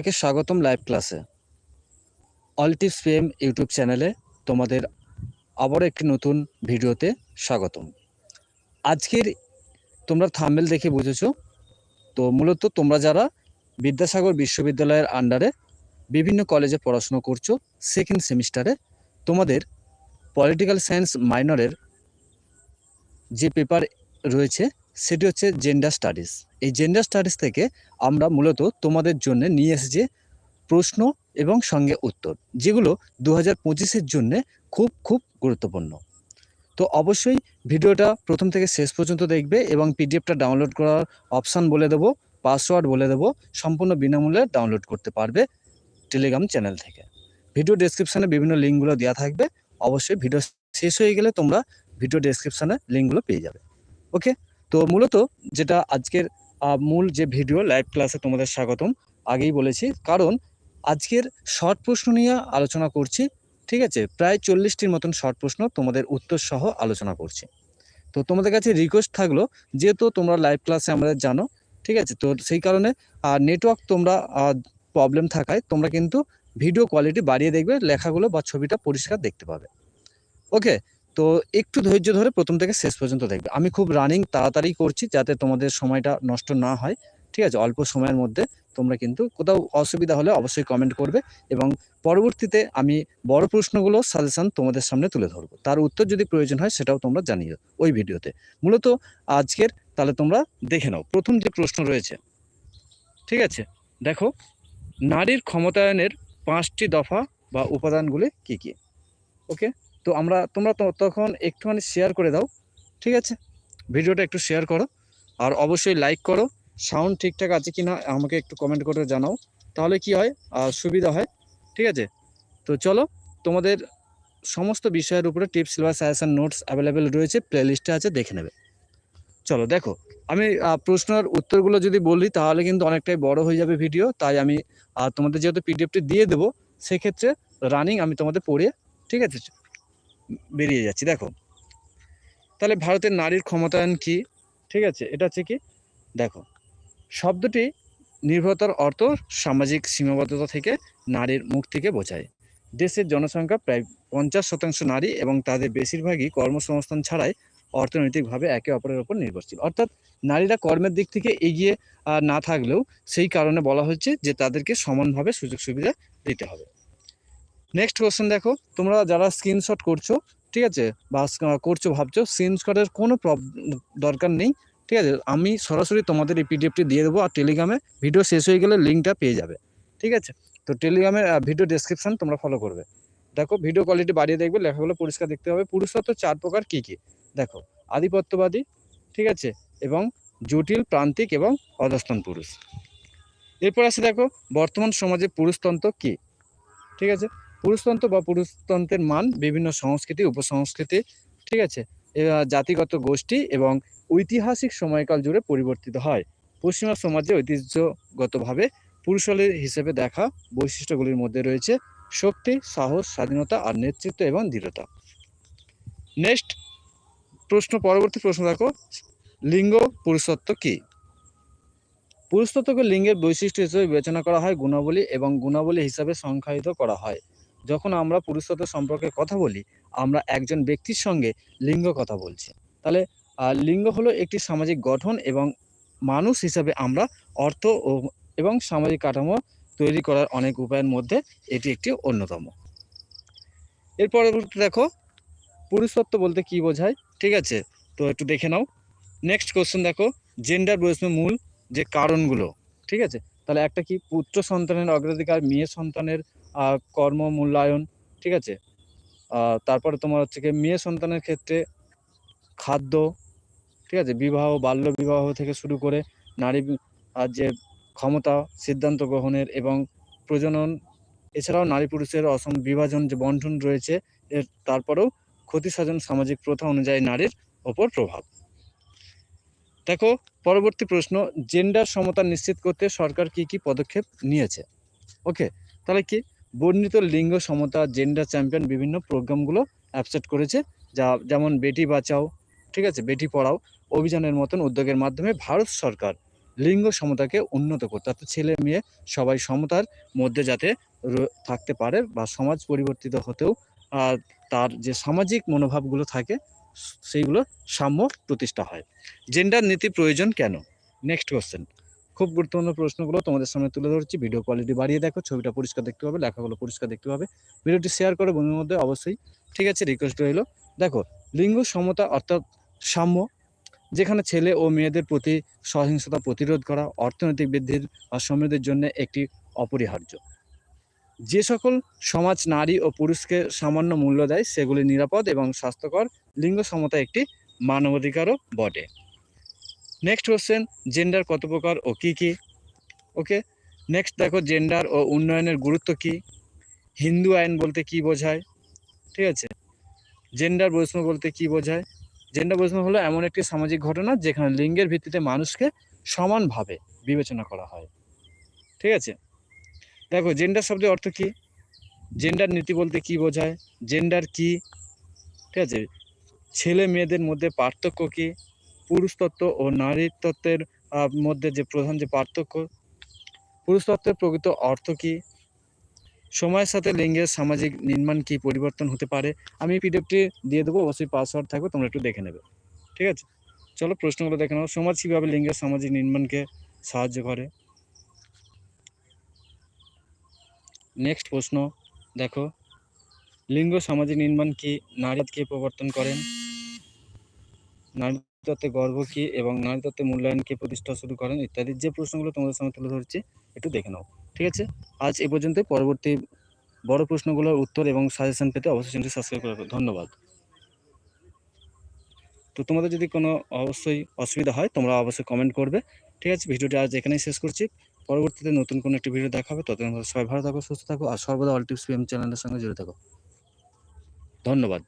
সবাইকে স্বাগতম লাইভ ক্লাসে। অল টিপস পিএম ইউটিউব চ্যানেলে তোমাদের আবারও একটি নতুন ভিডিওতে স্বাগতম। আজকের তোমরা থাম্বেল দেখে বুঝেছ, তো মূলত তোমরা যারা বিদ্যাসাগর বিশ্ববিদ্যালয়ের আন্ডারে বিভিন্ন কলেজে পড়াশোনা করছ সেকেন্ড সেমিস্টারে তোমাদের পলিটিক্যাল সায়েন্স মাইনরের যে পেপার রয়েছে সেটি হচ্ছে জেন্ডার স্টাডিজ এই জেন্ডার স্টাডিজ থেকে আমরা মূলত তোমাদের জন্য নিয়ে এসেছি প্রশ্ন এবং সঙ্গে উত্তর, যেগুলো দু হাজার পঁচিশের জন্যে খুব খুব গুরুত্বপূর্ণ। তো অবশ্যই ভিডিওটা প্রথম থেকে শেষ পর্যন্ত দেখবে এবং পিডিএফটা ডাউনলোড করার অপশান বলে দেবো পাসওয়ার্ড বলে দেবো, সম্পূর্ণ বিনামূল্যে ডাউনলোড করতে পারবে টেলিগ্রাম চ্যানেল থেকে। ভিডিও ডেসক্রিপশানে বিভিন্ন লিঙ্কগুলো দেওয়া থাকবে। অবশ্যই ভিডিও শেষ হয়ে গেলে তোমরা ভিডিও ডেসক্রিপশানে লিঙ্কগুলো পেয়ে যাবে। ওকে তো মূলত যেটা আজকের মূল যে ভিডিও লাইভ ক্লাসে তোমাদের স্বাগতম। আগেই বলেছি, কারণ আজকের শর্ট প্রশ্ন নিয়ে আলোচনা করছি, ঠিক আছে? প্রায় চল্লিশটির মতন শর্ট প্রশ্ন তোমাদের উত্তর সহ আলোচনা করছি। তো তোমাদের কাছে রিকোয়েস্ট থাকল, যেহেতু তোমরা লাইভ ক্লাসে আমাদের জানো, ঠিক আছে? তো সেই কারণে নেটওয়ার্ক তোমরা প্রবলেম থাকায় তোমরা কিন্তু ভিডিও কোয়ালিটি বাড়িয়ে দেখবে, লেখাগুলো বা ছবিটা পরিষ্কার দেখতে পাবে। ওকে তো একটু ধৈর্য ধরে প্রথম থেকে শেষ পর্যন্ত দেখবে। আমি খুব রানিং তাড়াতাড়ি করছি যাতে তোমাদের সময়টা নষ্ট না হয়, ঠিক আছে? অল্প সময়ের মধ্যে তোমরা কিন্তু কোথাও অসুবিধা হলে অবশ্যই কমেন্ট করবে এবং পরবর্তীতে আমি বড় প্রশ্নগুলো সাজেশন তোমাদের সামনে তুলে ধরবো। তার উত্তর যদি প্রয়োজন হয় সেটাও তোমরা জানিও ওই ভিডিওতে। মূলত আজকের তাহলে তোমরা দেখে নাও। প্রথম যে প্রশ্ন রয়েছে, ঠিক আছে? দেখো, নারীর ক্ষমতায়নের পাঁচটি দফা বা উপাদানগুলি কি কি? ওকে? তো আমরা তোমরা তো তখন একটুখানি শেয়ার করে দাও ঠিক আছে? ভিডিওটা একটু শেয়ার করো আর অবশ্যই লাইক করো। সাউন্ড ঠিকঠাক আছে কি না আমাকে একটু কমেন্ট করে জানাও তাহলে কি হয়? আহ, সুবিধা হয় ঠিক আছে? তো চলো তোমাদের সমস্ত বিষয়ের উপরে টিপস বা সাজেশন নোটস অ্যাভেলেবেল রয়েছে প্লেলিস্টে আছে দেখে নেবে। চলো দেখো আমি প্রশ্নের উত্তরগুলো যদি বলি তাহলে কিন্তু অনেকটাই বড় হয়ে যাবে ভিডিও তাই আমি তোমাদের যেহেতু পিডিএফটি দিয়ে দেবো সেক্ষেত্রে রানিং আমি তোমাদের পড়ে ঠিক আছে? বেরিয়ে যাচ্ছি, দেখো। তাহলে ভারতের নারীর ক্ষমতায়ন কি? ঠিক আছে, এটা হচ্ছে কি? দেখো, শব্দটি নির্ভরতার অর্থ সামাজিক সীমাবদ্ধতা থেকে নারীর মুক্তিকে বোঝায়। দেশের জনসংখ্যা প্রায় পঞ্চাশ শতাংশ নারী এবং তাদের বেশিরভাগই কর্মসংস্থান ছাড়াই অর্থনৈতিকভাবে একে অপরের ওপর নির্ভরশীল। অর্থাৎ নারীরা কর্মের দিক থেকে এগিয়ে না থাকলেও সেই কারণে বলা হচ্ছে যে তাদেরকে সমানভাবে সুযোগ সুবিধা দিতে হবে। নেক্সট কোশ্চেন দেখো, তোমরা যারা স্ক্রিনশট করছ, ঠিক আছে, বা করছ, ভাবছ স্ক্রিনশটের কোনো দরকার নেই, ঠিক আছে, আমি সরাসরি তোমাদের এই পিডিএফটি দিয়ে দেবো আর টেলিগ্রামে ভিডিও শেষ হয়ে গেলে লিঙ্কটা পেয়ে যাবে, ঠিক আছে? তো টেলিগ্রামের ভিডিও ডেসক্রিপশন তোমরা ফলো করবে। দেখো ভিডিও কোয়ালিটি বাড়িয়ে দেখবে, লেখাগুলো পরিষ্কার দেখতে হবে, পুরুষত্ব চার প্রকার কী কী? দেখো, আধিপত্যবাদী, ঠিক আছে, এবং জটিল, প্রান্তিক এবং অধস্তন পুরুষ। এরপর আসে দেখো, বর্তমান সমাজে পুরুষতন্ত্র কী? ঠিক আছে পুরুষতন্ত্র বা পুরুষতন্ত্রের মান বিভিন্ন সংস্কৃতি, উপসংস্কৃতি, ঠিক আছে? জাতিগত গোষ্ঠী এবং ঐতিহাসিক সময়কাল জুড়ে পরিবর্তিত হয়। পশ্চিমা সমাজে ঐতিহ্যগতভাবে পুরুষালী হিসেবে দেখা বৈশিষ্ট্যগুলির মধ্যে রয়েছে শক্তি, সাহস, স্বাধীনতা আর নেতৃত্ব এবং দৃঢ়তা। নেক্সট প্রশ্ন, পরবর্তী প্রশ্ন দেখো। লিঙ্গ পুরুষত্ব কি? পুরুষত্বকে লিঙ্গের বৈশিষ্ট্য হিসেবে বিবেচনা করা হয় গুণাবলী এবং গুণাবলী হিসাবে সংখ্যায়িত করা হয়। যখন আমরা পুরুষত্ব সম্পর্কে কথা বলি, আমরা একজন ব্যক্তির সঙ্গে লিঙ্গ কথা বলছি। তাহলে লিঙ্গ হলো একটি সামাজিক গঠন এবং মানুষ হিসাবে আমরা অর্থ ও, এবং সামাজিক কাঠামো তৈরি করার অনেক উপায়ের মধ্যে এটি একটি অন্যতম। এর পরবর্তী দেখো পুরুষত্ব বলতে কি বোঝায়? ঠিক আছে, তো একটু দেখে নাও। নেক্সট কোশ্চেন দেখো জেন্ডার বৈষম্যের মূল যে কারণগুলো। ঠিক আছে? তাহলে একটা কি পুত্র সন্তানের অগ্রাধিকার, মেয়ে সন্তানের কর্ম মূল্যায়ন, ঠিক আছে? তারপরে তোমার হচ্ছে কি মেয়ে সন্তানের ক্ষেত্রে খাদ্য, ঠিক আছে? বিবাহ, বাল্য বিবাহ থেকে শুরু করে নারী যে ক্ষমতা, সিদ্ধান্ত গ্রহণের এবং প্রজনন, এছাড়াও নারী পুরুষের অসম বিভাজন যে বন্টন রয়েছে, এর তারপরেও ক্ষতি সাধন সামাজিক প্রথা অনুযায়ী নারীর ওপর প্রভাব। দেখো, পরবর্তী প্রশ্ন জেন্ডার সমতা নিশ্চিত করতে সরকার কি কি পদক্ষেপ নিয়েছে? ওকে তাহলে কি? বর্ণিত লিঙ্গ সমতা জেন্ডার চ্যাম্পিয়ন বিভিন্ন প্রোগ্রামগুলো অ্যাপসেট করেছে, যা যেমন বেটি বাঁচাও, ঠিক আছে, বেটি পড়াও, অভিযানের মতন উদ্যোগের মাধ্যমে ভারত সরকার লিঙ্গ সমতাকে উন্নত করতে, অর্থাৎ ছেলে মেয়ে সবাই সমতার মধ্যে যাতে থাকতে পারে বা সমাজ পরিবর্তিত হতেও তার যে সামাজিক মনোভাবগুলো থাকে, সেইগুলো সাম্য প্রতিষ্ঠা হয়। জেন্ডার নীতি প্রয়োজন কেন? নেক্সট কোশ্চেন খুব গুরুত্বপূর্ণ প্রশ্নগুলো তোমাদের সামনে তুলে ধরছি। ভিডিও কোয়ালিটি বাড়িয়ে দেখো, ছবিটা পরিষ্কার দেখতে পাবে, লেখাগুলো পরিষ্কার দেখতে পাবে। ভিডিওটি শেয়ার করো বন্ধুর মধ্যে, অবশ্যই। ঠিক আছে রিকোয়েস্ট রইল। দেখো, লিঙ্গ সমতা অর্থাৎ সাম্য, যেখানে ছেলে ও মেয়েদের প্রতি সহিংসতা প্রতিরোধ করা, অর্থনৈতিক বৃদ্ধির বা সমৃদ্ধির জন্য একটি অপরিহার্য। যে সকল সমাজ, নারী ও পুরুষকে সামান্য মূল্য দেয়, সেগুলি নিরাপদ এবং স্বাস্থ্যকর। লিঙ্গ সমতা একটি মানবাধিকারও বটে। নেক্সট কোশ্চেন জেন্ডার কত প্রকার ও কি কি? ওকে নেক্সট দেখো জেন্ডার ও উন্নয়নের গুরুত্ব কি? হিন্দু আইন বলতে কি বোঝায়? ঠিক আছে। জেন্ডার বৈষম্য বলতে কি বোঝায়? জেন্ডার বৈষম্য হলো এমন একটি সামাজিক ঘটনা যেখানে লিঙ্গের ভিত্তিতে মানুষকে সমানভাবে বিবেচনা করা হয়। ঠিক আছে? দেখো জেন্ডার শব্দের অর্থ কি? জেন্ডার নীতি বলতে কি বোঝায়? জেন্ডার কি? ঠিক আছে? ছেলে মেয়েদের মধ্যে পার্থক্য কি? পুরুষ তত্ত্ব ও নারী তত্ত্বের মধ্যে যে প্রধান যে পার্থক্য, পুরুষ তত্ত্বের প্রকৃত অর্থ কি? সময়ের সাথে লিঙ্গের সামাজিক নির্মাণ কি পরিবর্তন হতে পারে? আমি পিডিএফটি দিয়ে দেবো, অবশ্যই পাসওয়ার্ড থাকবে, তোমরা একটু দেখে নেবে। ঠিক আছে? চলো প্রশ্নগুলো দেখে নাও। সমাজ কীভাবে লিঙ্গের সামাজিক নির্মাণকে সাহায্য করে? নেক্সট প্রশ্ন, দেখো। লিঙ্গ সামাজিক নির্মাণ কি? নারীকে প্রবর্তন করেন। নারী তত্ত্বে গর্ব কি এবং নারী তত্ত্বে মূল্যায়ন কি প্রতিষ্ঠা শুরু করেন ইত্যাদি যে প্রশ্নগুলো তোমাদের সামনে তুলে ধরছি, একটু দেখে নাও। ঠিক আছে? আজ এ পর্যন্তই। পরবর্তী বড় প্রশ্নগুলোর উত্তর এবং সাজেশন পেতে অবশ্যই চ্যানেলটি সাবস্ক্রাইব করে। ধন্যবাদ। তো তোমাদের যদি কোনো অবশ্যই অসুবিধা হয়, তোমরা অবশ্যই কমেন্ট করবে। ঠিক আছে? ভিডিওটি আজ এখানেই শেষ করছি। পরবর্তীতে নতুন কোনো একটি ভিডিও দেখা হবে ততদিন সবাই ভালো থাকো, সুস্থ থাকো, আর সর্বদা অল টিপস পিএম চ্যানেলের সঙ্গে জুড়ে থাকো। ধন্যবাদ।